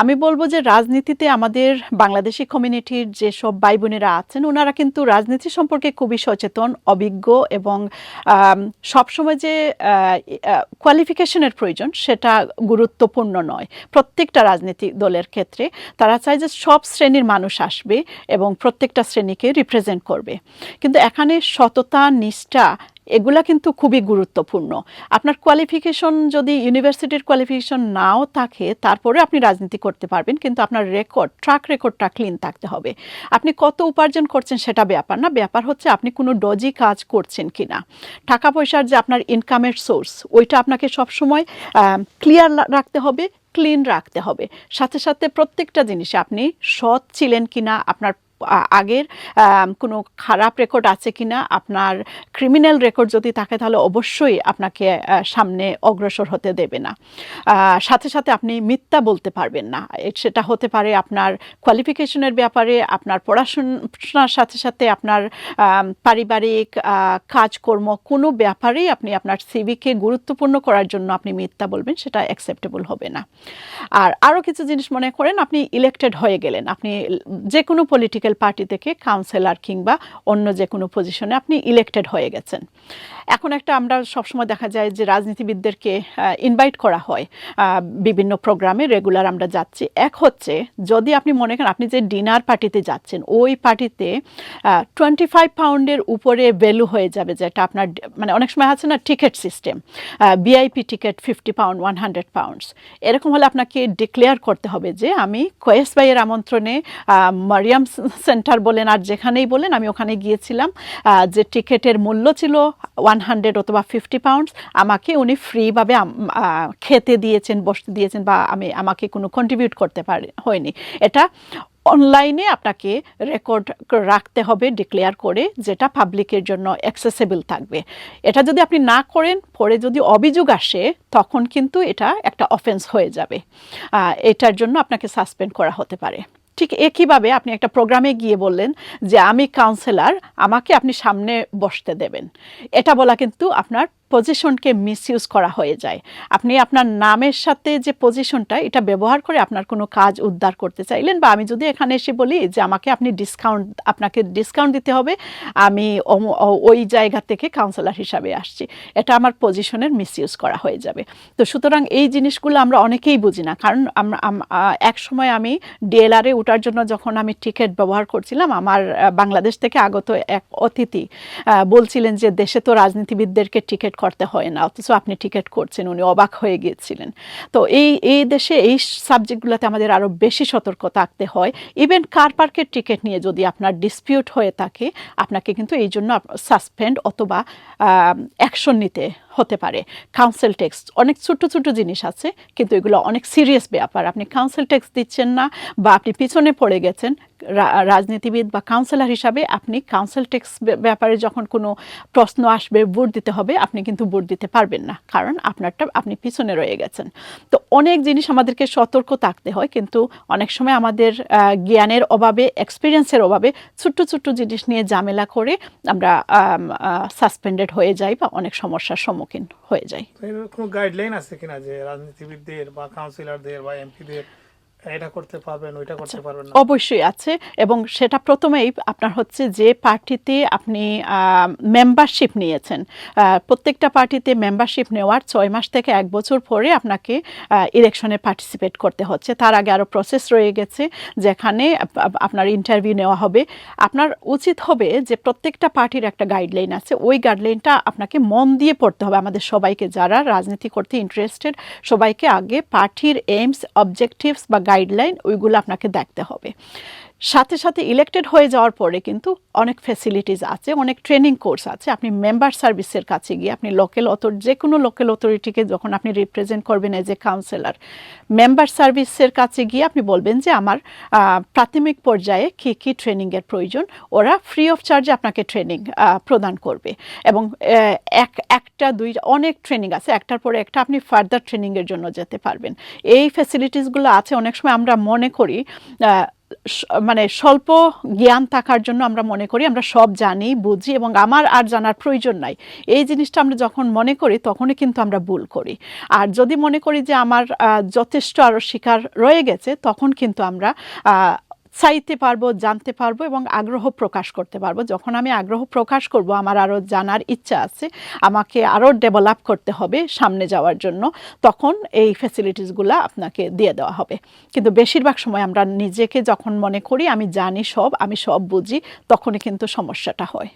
আমি বলব যে রাজনীতিতে আমাদের বাংলাদেশি কমিউনিটির যেসব ভাই বোনেরা আছেন, ওনারা কিন্তু রাজনীতি সম্পর্কে খুবই সচেতন, অভিজ্ঞ এবং সবসময় যে কোয়ালিফিকেশনের প্রয়োজন সেটা গুরুত্বপূর্ণ নয় প্রত্যেকটা রাজনীতি দলের ক্ষেত্রে। তারা চায় যে সব শ্রেণির মানুষ আসবে এবং প্রত্যেকটা শ্রেণীকে রিপ্রেজেন্ট করবে। কিন্তু এখানে সততা, নিষ্ঠা এগুলা কিন্তু খুবই গুরুত্বপূর্ণ। আপনার কোয়ালিফিকেশন যদি ইউনিভার্সিটির কোয়ালিফিকেশন নাও থাকে, তারপরে আপনি রাজনীতি করতে পারবেন, কিন্তু আপনার রেকর্ড ট্রাক রেকর্ডটা ক্লিন থাকতে হবে। আপনি কত উপার্জন করছেন সেটা ব্যাপার না, ব্যাপার হচ্ছে আপনি কোনো ডজি কাজ করছেন কি না টাকা পয়সার যে আপনার ইনকামের সোর্স ওইটা আপনাকে সবসময় ক্লিয়ার রাখতে হবে ক্লিন রাখতে হবে। সাথে সাথে প্রত্যেকটা জিনিসে আপনি সৎ ছিলেন কিনা, আপনার আগের কোনো খারাপ রেকর্ড আছে কিনা, আপনার ক্রিমিনাল রেকর্ড যদি থাকে তাহলে অবশ্যই আপনাকে সামনে অগ্রসর হতে দেবে না। সাথে সাথে আপনি মিথ্যা বলতে পারবেন না। সেটা হতে পারে আপনার কোয়ালিফিকেশনের ব্যাপারে, আপনার পড়াশোনার সাথে সাথে আপনার পারিবারিক কাজকর্ম, কোনো ব্যাপারেই আপনি আপনার সিভিকে গুরুত্বপূর্ণ করার জন্য আপনি মিথ্যা বলবেন, সেটা অ্যাকসেপ্টেবল হবে না। আর আরও কিছু জিনিস মনে করেন, আপনি ইলেক্টেড হয়ে গেলেন। আপনি যে কোনো পলিটিক্যাল পার্টি থেকে কাউন্সিলর কিংবা অন্য যে কোনো পজিশনে আপনি ইলেক্টেড হয়ে গেছেন। এখন একটা আমরা সবসময় দেখা যায় যে রাজনীতিবিদদেরকে ইনভাইট করা হয় বিভিন্ন প্রোগ্রামে রেগুলার আমরা যাচ্ছি। এক হচ্ছে, যদি আপনি মনে করেন আপনি যে ডিনার পার্টিতে যাচ্ছেন, ওই পার্টিতে টোয়েন্টি ফাইভ পাউন্ডের উপরে ভ্যালু হয়ে যাবে যেটা আপনার মানে অনেক সময় আছে না ticket system VIP ticket fifty pound one hundred pounds এরকম হলে আপনাকে ডিক্লেয়ার করতে হবে যে আমি কয়েস ভাইয়ের আমন্ত্রণে মারিয়াম সেন্টার বলেন আর যেখানেই বলেন, আমি ওখানে গিয়েছিলাম যে টিকিটের মূল্য ছিল ওয়ান হান্ড্রেড অথবা ফিফটি পাউন্ডস আমাকে উনি ফ্রিভাবে খেতে দিয়েছেন বসতে দিয়েছেন বা আমি, আমাকে কোনো কন্ট্রিবিউট করতে পারি, হয়নি। এটা অনলাইনে আপনাকে রেকর্ড রাখতে হবে ডিক্লেয়ার করে, যেটা পাবলিকের জন্য অ্যাক্সেসেবল থাকবে। এটা যদি আপনি না করেন, পরে যদি অভিযোগ আসে, তখন কিন্তু এটা একটা অফেন্স হয়ে যাবে। এটার জন্য আপনাকে সাসপেন্ড করা হতে পারে। ঠিক একইভাবে আপনি একটা প্রোগ্রামে গিয়ে বললেন যে, আমি কাউন্সেলার আমাকে আপনি সামনে বসতে দেবেন। এটা বলা কিন্তু আপনার পজিশনকে মিসইউজ করা হয়ে যায়। আপনি আপনার নামের সাথে যে পজিশনটা এটা ব্যবহার করে আপনার কোনো কাজ উদ্ধার করতে চাইলেন বা আমি যদি এখানে এসে বলি যে আমাকে আপনি ডিসকাউন্ট আপনাকে ডিসকাউন্ট দিতে হবে, আমি ওই জায়গা থেকে কাউন্সিলর হিসাবে আসছি। এটা আমার পজিশনের মিসইউজ করা হয়ে যাবে। তো সুতরাং এই জিনিসগুলো আমরা অনেকেই বুঝি না। কারণ এক সময় আমি ডিএলআরে ওঠার জন্য যখন আমি টিকিট ব্যবহার করছিলাম, আমার বাংলাদেশ থেকে আগত এক অতিথি বলছিলেন যে দেশে তো রাজনীতিবিদদেরকে টিকিট করতে হয় না, অথচ আপনি টিকিট করছেন, উনি অবাক হয়ে গিয়েছিলেন। তো এই এই দেশে এই সাবজেক্টগুলোতে আমাদের আরও বেশি সতর্ক থাকতে হয়। ইভেন কার পার্কের টিকিট নিয়ে যদি আপনার ডিসপিউট হয়ে থাকে, আপনাকে কিন্তু এই জন্য সাসপেন্ড অথবা অ্যাকশন নিতে হতে পারে। কাউন্সিল টেক্স অনেক ছোট ছোট জিনিস আছে, কিন্তু এগুলো অনেক সিরিয়াস ব্যাপার। আপনি কাউন্সিল টেক্স দিচ্ছেন না, বা আপনি পিছনে পড়ে গেছেন রাজনীতিবিদ বা কাউন্সিলর হিসাবে আপনি কাউন্সিল টেক্স ব্যাপারে যখন কোনো প্রশ্ন আসবে ভোট দিতে হবে, আপনি কিন্তু ভোট দিতে পারবেন না। কারণ আপনারটা, আপনি পিছনে রয়ে গেছেন। তো অনেক জিনিস আমাদেরকে সতর্ক থাকতে হয়, কিন্তু অনেক সময় আমাদের জ্ঞানের অভাবে এক্সপিরিয়েন্সের অভাবে ছোট্ট ছোট্ট জিনিস নিয়ে ঝামেলা করে আমরা সাসপেন্ডেড হয়ে যাই বা অনেক সমস্যার সম্মুখীন হয়ে যায়। কোনো গাইডলাইন আছে কিনা যে রাজনীতিবিদদের বা কাউন্সিলরদের বা এমপিদের এটা করতে পারবেন ওইটা করতে পারবেন না। অবশ্যই আছে এবং সেটা প্রথমেই আপনার হচ্ছে যে পার্টিতে আপনি মেম্বারশিপ নিয়েছেন। প্রত্যেকটা পার্টিতে মেম্বারশিপ নেওয়ার ছয় মাস থেকে এক বছর পরে আপনাকে ইলেকশনে পার্টিসিপেট করতে হচ্ছে। তার আগে আরও প্রসেস রয়ে গেছে যেখানে আপ- আপ- আপনার ইন্টারভিউ নেওয়া হবে। আপনার উচিত হবে যে প্রত্যেকটা পার্টির একটা গাইডলাইন আছে। ওই গাইডলাইনটা আপনাকে মন দিয়ে পড়তে হবে। আমাদের সবাইকে যারা রাজনীতি করতে ইন্টারেস্টেড সবাইকে আগে পার্টির এইমস অবজেক্টিভস বা গাইডলাইন ওইগুলো আপনাকে দেখতে হবে। সাথে সাথে ইলেক্টেড হয়ে যাওয়ার পরে কিন্তু অনেক ফ্যাসিলিটিস আছে, অনেক ট্রেনিং কোর্স আছে। আপনি মেম্বার সার্ভিসের কাছে গিয়ে আপনি লোকাল অথর যে কোনো লোকাল অথরিটিকে যখন আপনি রিপ্রেজেন্ট করবেন এজ এ কাউন্সিলর মেম্বার সার্ভিসের কাছে গিয়ে আপনি বলবেন যে, আমার প্রাথমিক পর্যায়ে কী কী ট্রেনিংয়ের প্রয়োজন? ওরা ফ্রি অফ চার্জে আপনাকে ট্রেনিং প্রদান করবে। এবং এক, একটা, দুই, অনেক ট্রেনিং আছে। একটার পরে একটা আপনি ফার্দার ট্রেনিংয়ের জন্য যেতে পারবেন। এই ফ্যাসিলিটিসগুলো আছে। অনেক সময় আমরা মনে করি মানে স্বল্প জ্ঞান থাকার জন্য আমরা মনে করি, আমরা সব জানি, বুঝি এবং আমার আর জানার প্রয়োজন নাই। এই জিনিসটা আমরা যখন মনে করি, তখনই কিন্তু আমরা ভুল করি। আর যদি মনে করি যে আমার যথেষ্ট আরও শিকার রয়ে গেছে, তখন কিন্তু আমরা চাইতে পারব, জানতে পারব এবং আগ্রহ প্রকাশ করতে পারব। যখন আমি আগ্রহ প্রকাশ করব, আমার আরও জানার ইচ্ছা আছে, আমাকে আরও ডেভেলপ করতে হবে সামনে যাওয়ার জন্য, তখন এই ফ্যাসিলিটিসগুলো আপনাকে দিয়ে দেওয়া হবে। কিন্তু বেশিরভাগ সময় আমরা নিজেকে যখন মনে করি, আমি জানি সব, আমি সব বুঝি, তখনই কিন্তু সমস্যাটা হয়।